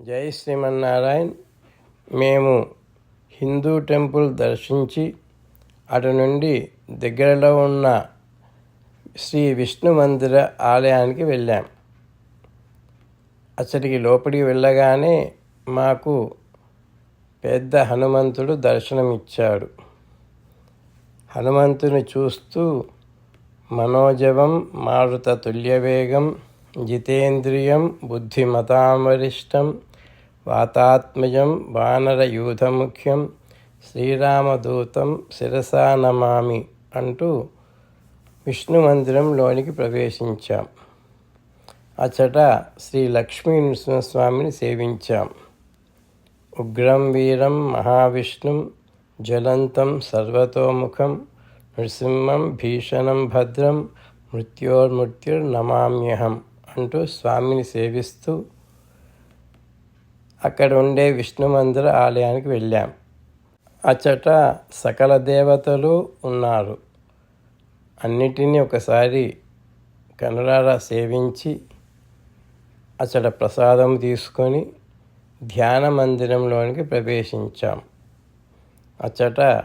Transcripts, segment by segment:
జై శ్రీమన్నారాయణ్. మేము హిందూ టెంపుల్ దర్శించి అటు నుండి దగ్గరలో ఉన్న శ్రీ విష్ణు మందిర ఆలయానికి వెళ్ళాం. అచ్చటికి లోపలికి వెళ్ళగానే మాకు పెద్ద హనుమంతుడు దర్శనమిచ్చాడు. హనుమంతుని చూస్తూ మనోజవం మారుత తుల్యవేగం జితేంద్రియం బుద్ధిమతామరిష్టం వాతాత్మయం వానరయూధముఖ్యం శ్రీరామదూతం శిరసా నమామి అంటూ విష్ణు మందిరంలోనికి ప్రవేశించాం. అచ్చట శ్రీ లక్ష్మీ నృసింహస్వామిని సేవించాం. ఉగ్రం వీరం మహావిష్ణుం జ్వలంతం సర్వతోముఖం నృసింహం భీషణం భద్రం మృత్యోర్మృత్యుర్నమామ్యహం. అంటూ స్వామిని సేవిస్తూ అక్కడ ఉండే విష్ణు మందిర ఆలయానికి వెళ్ళాం. అచ్చట సకల దేవతలు ఉన్నారు. అన్నిటినీ ఒకసారి కనులారా సేవించి అచ్చట ప్రసాదం తీసుకొని ధ్యాన మందిరంలోనికి ప్రవేశించాం. అచ్చట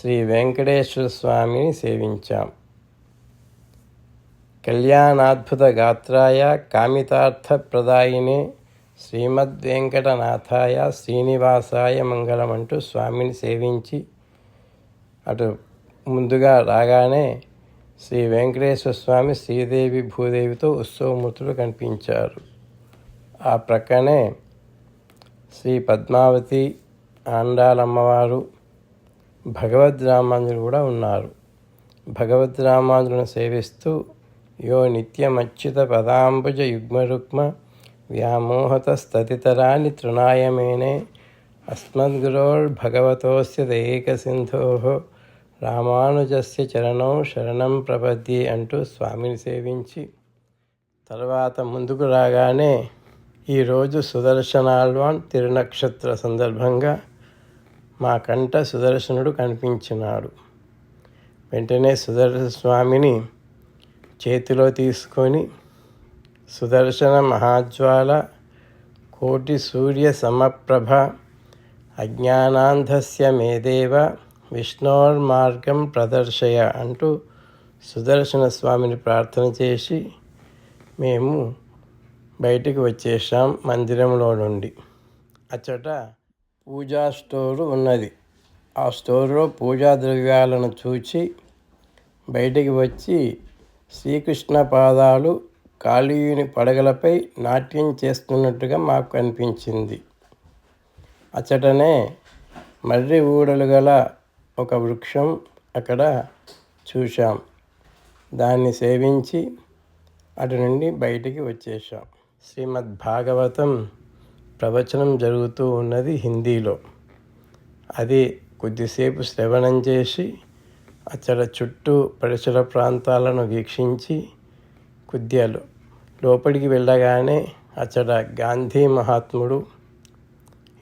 శ్రీ వెంకటేశ్వర స్వామిని సేవించాం. కళ్యాణాద్భుత గాత్రాయ కామితార్థప్రదాయినే శ్రీమద్వెంకటనాథాయ శ్రీనివాసాయ మంగళం అంటూ స్వామిని సేవించి అటు ముందుగా రాగానే శ్రీ వెంకటేశ్వర స్వామి శ్రీదేవి భూదేవితో ఉత్సవమూర్తులు కనిపించారు. ఆ ప్రక్కనే శ్రీ పద్మావతి ఆండాలమ్మవారు భగవద్ రామాంజులు కూడా ఉన్నారు. భగవద్ రామాంజులను సేవిస్తూ యో నిత్యమచ్యుత పదాంబుజ యుగ్మరుక్మ వ్యామోహతస్తతితరాన్ని తృణాయమేనే అస్మద్గురోర్భగవతోస్య దైకసింధో రామానుజస్య చరణం శరణం ప్రపద్యే అంటూ స్వామిని సేవించి తర్వాత ముందుకు రాగానే ఈరోజు సుదర్శనాల్వాన్ తిరునక్షత్ర సందర్భంగా మా కంట సుదర్శనుడు కనిపించినాడు. వెంటనే సుదర్శన స్వామిని చేతిలో తీసుకొని సుదర్శన మహాజ్వాల కోటి సూర్య సమప్రభ అజ్ఞానాంధస్య మేదేవ విష్ణోర్మార్గం ప్రదర్శయ అంటూ సుదర్శన స్వామిని ప్రార్థన చేసి మేము బయటికి వచ్చేసాం మందిరంలో నుండి. అచ్చట పూజా స్టోరు ఉన్నది. ఆ స్టోర్లో పూజా ద్రవ్యాలను చూచి బయటికి వచ్చి శ్రీకృష్ణ పాదాలు కాళీయుని పడగలపై నాట్యం చేస్తున్నట్టుగా మాకు కనిపించింది అచ్చటనే మర్రి ఊడలు గల ఒక వృక్షం అక్కడ చూశాం. దాన్ని సేవించి అటు నుండి బయటికి వచ్చేసాం శ్రీమద్ భాగవతం ప్రవచనం జరుగుతూ ఉన్నది హిందీలో. అది కొద్దిసేపు శ్రవణం చేసి అతడ చుట్టూ పరిసర ప్రాంతాలను వీక్షించి కుద్యాలు. లోపలికి వెళ్ళగానే అతడ గాంధీ మహాత్ముడు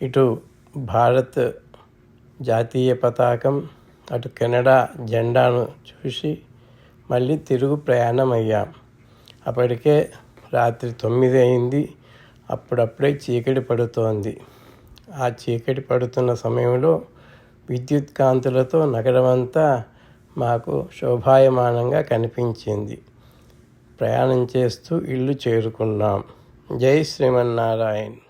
ఇటు భారత్ జాతీయ పతాకం అటు కెనడా జెండాను చూసి మళ్ళీ తిరుగు ప్రయాణం అయ్యాం అప్పటికే రాత్రి తొమ్మిది అయింది. అప్పుడప్పుడే చీకటి పడుతోంది. ఆ చీకటి పడుతున్న సమయంలో విద్యుత్ కాంతులతో నగరమంతా మాకు శోభాయమానంగా కనిపించింది. ప్రయాణం చేస్తూ ఇల్లు చేరుకున్నాం. జై శ్రీమన్నారాయణ్.